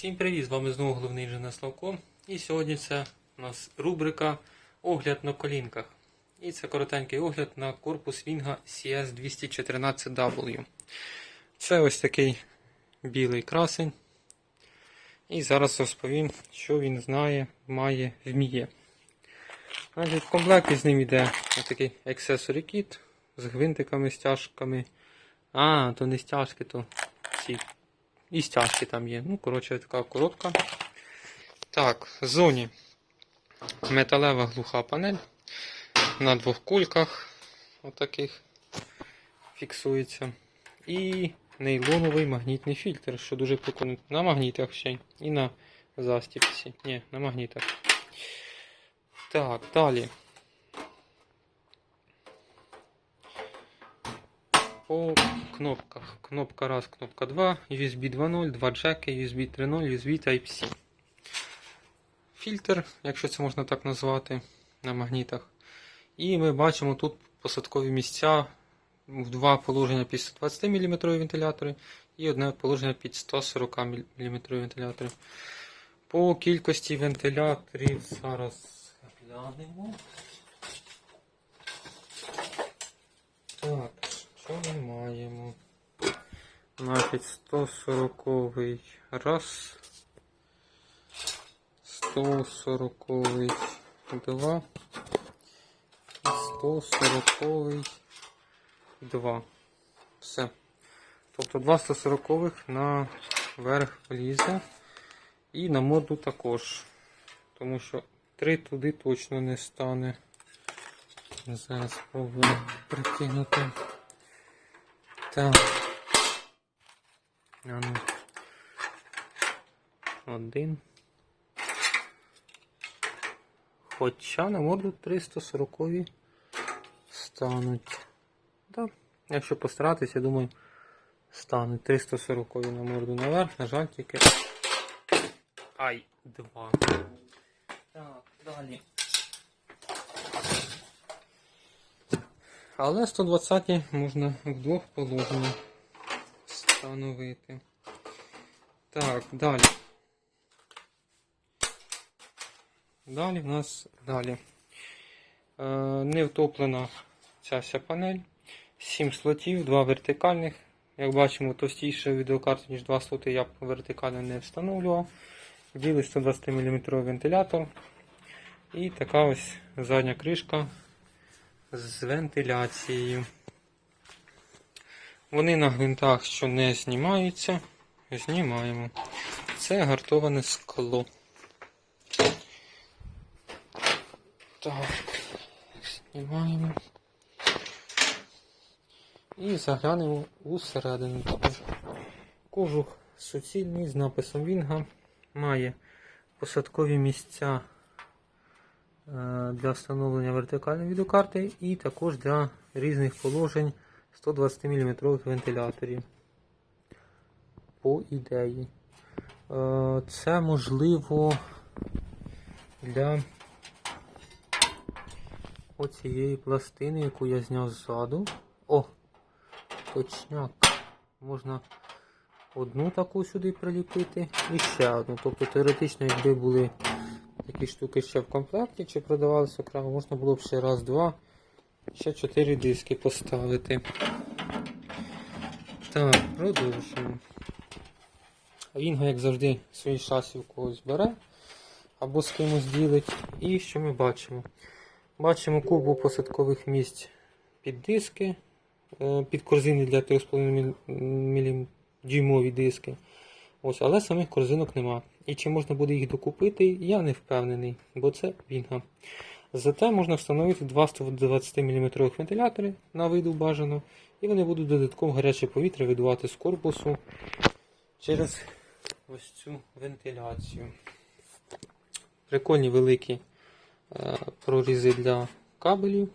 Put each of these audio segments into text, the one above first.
Всім привіт! З вами знову головний інженер Славко. І сьогодні це у нас рубрика Огляд на колінках. І це коротенький огляд на корпус Вінга CS214W. Це ось такий білий красень. І зараз розповім, що він знає, має, вміє. Значить, в комплекті з ним йде такий accessory kit з гвинтиками, стяжками. А, то не стяжки, то ці і стяжки там є. Ну, коротше, така коробка. Так, в зоні металева глуха панель. На двох кульках отаких фіксується. І нейлоновий магнітний фільтр, що дуже прикольно. На магнітах ще. І на застіпці. Ні, на магнітах. Так, далі. По кнопках. Кнопка 1, кнопка 2, USB 2.0, 2 джеки, USB 3.0, USB Type-C. Фільтр, якщо це можна так назвати, на магнітах. І ми бачимо тут посадкові місця в два положення під 120 мм вентилятори і одне положення під 140 мм вентилятори. По кількості вентиляторів зараз глянемо. Так, що ми маємо? Значить, 140 раз. 140 два. І 140 два. Все. Тобто два 140 на верх влізе. І на моду також. Тому що 3 туди точно не стане. Зараз спробую прикинути. Так. А ну. Один. Хоча на морду 340 стануть. Так. Якщо постаратися, я думаю, стануть 340 на морду наверх, на жаль, тільки. Ай, два. Так, далі. Але 120 можна в двох встановити. Так, далі. Далі в нас далі. Е, не втоплена ця вся панель. 7 слотів, 2 вертикальних. Як бачимо, товстіше відеокарта, ніж 2 слоти, я б вертикально не встановлював. Білий 120 мм вентилятор. І така ось задня кришка з вентиляцією. Вони на гвинтах, що не знімаються, знімаємо. Це гартоване скло. Так, знімаємо. І заглянемо усередину. Кожух суцільний з написом Вінга має посадкові місця для встановлення вертикальної відеокарти і також для різних положень 120 мм вентиляторів. По ідеї. Е, Це можливо для оцієї пластини, яку я зняв ззаду. О! Точняк. Можна одну таку сюди приліпити і ще одну. Тобто теоретично, якби були такі штуки ще в комплекті, чи продавалися окремо, можна було б ще раз, два, ще чотири диски поставити. Так, продовжуємо. Вінга, як завжди, свої шасі в когось бере або з кимось ділить. І що ми бачимо? Бачимо кубу посадкових місць під диски, е, під корзини для 3,5 мм дюймові диски. Ось, але самих корзинок нема. І чи можна буде їх докупити, я не впевнений, бо це вінга. Зате можна встановити два 120 мм вентилятори на виду бажано, і вони будуть додатково гаряче повітря видувати з корпусу через ось цю вентиляцію. Прикольні великі е, прорізи для кабелів.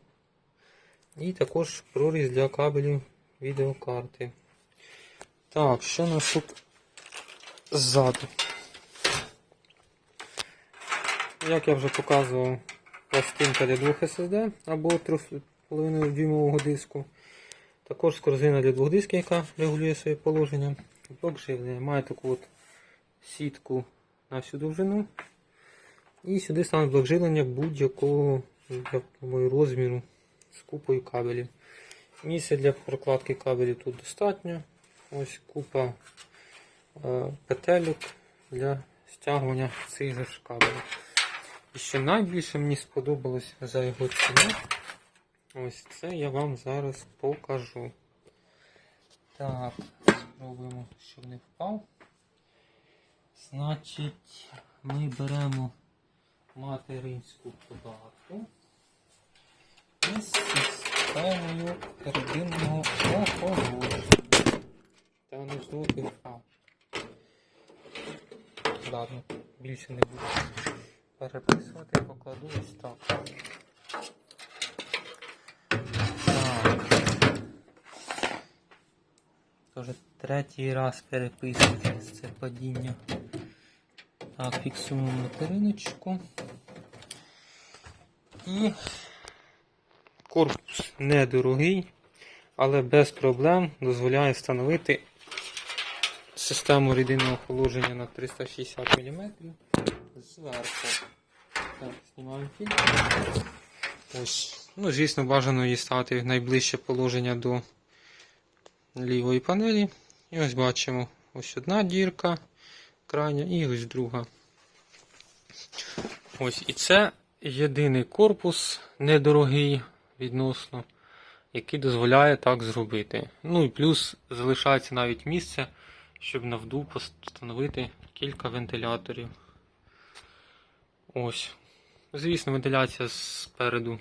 І також проріз для кабелів відеокарти. Так, що нас тут ззаду? Як я вже показував, пластинка для двох SSD або 3,5 дюймового диску. Також корзина для двох дисків, яка регулює своє положення. Блок живлення. Має таку от сітку на всю довжину. І сюди стане блок живлення будь-якого розміру з купою кабелів. Місця для прокладки кабелів тут достатньо. Ось купа е, петелюк для стягування цих же кабелів. І що найбільше мені сподобалось за його ціну, ось це я вам зараз покажу. Так, спробуємо, щоб не впав. Значить, ми беремо материнську плату із системою серединного охолодження. Та не ждути впав. Ладно, більше не буду переписувати, покладу ось так. Тоже третій раз переписувати це падіння. Так, фіксуємо материночку. І корпус недорогий, але без проблем дозволяє встановити систему рідинного охолодження на 360 мм зверху. Так, знімаємо фільтр. Ось. Ну, звісно, бажано її ставити в найближче положення до лівої панелі. І ось бачимо ось одна дірка крайня і ось друга. Ось і це єдиний корпус недорогий відносно, який дозволяє так зробити. Ну і плюс залишається навіть місце, щоб на вду встановити кілька вентиляторів. Ось. Звісно, вентиляція спереду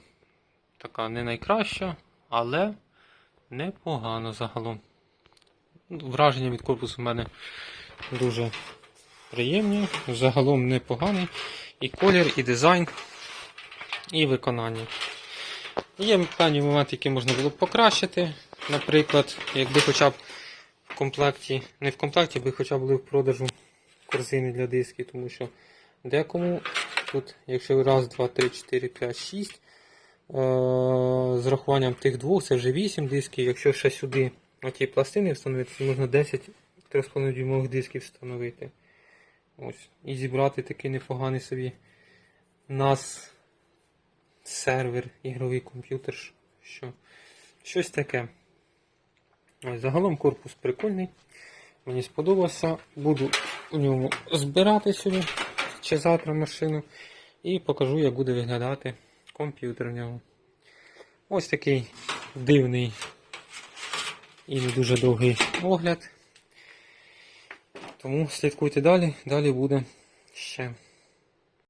така не найкраща, але непогано загалом. Враження від корпусу в мене дуже приємні, загалом непоганий. І колір, і дизайн, і виконання. Є певні моменти, які можна було б покращити. Наприклад, якби хоча б в комплекті, не в комплекті, би хоча б були в продажу корзини для дисків, тому що декому тут, якщо раз, два, три, чотири, п'ять, шість, е, з рахуванням тих двох, це вже 8 дисків. Якщо ще сюди оті пластини встановити, то можна 10 3,5 дюймових дисків встановити. Ось. І зібрати такий непоганий собі нас сервер, ігровий комп'ютер. Що, щось таке. Ось, загалом корпус прикольний. Мені сподобався. Буду у ньому збирати сьогодні чи завтра машину. І покажу, як буде виглядати комп'ютер в нього. Ось такий дивний і не дуже довгий огляд. Тому слідкуйте далі, далі буде ще.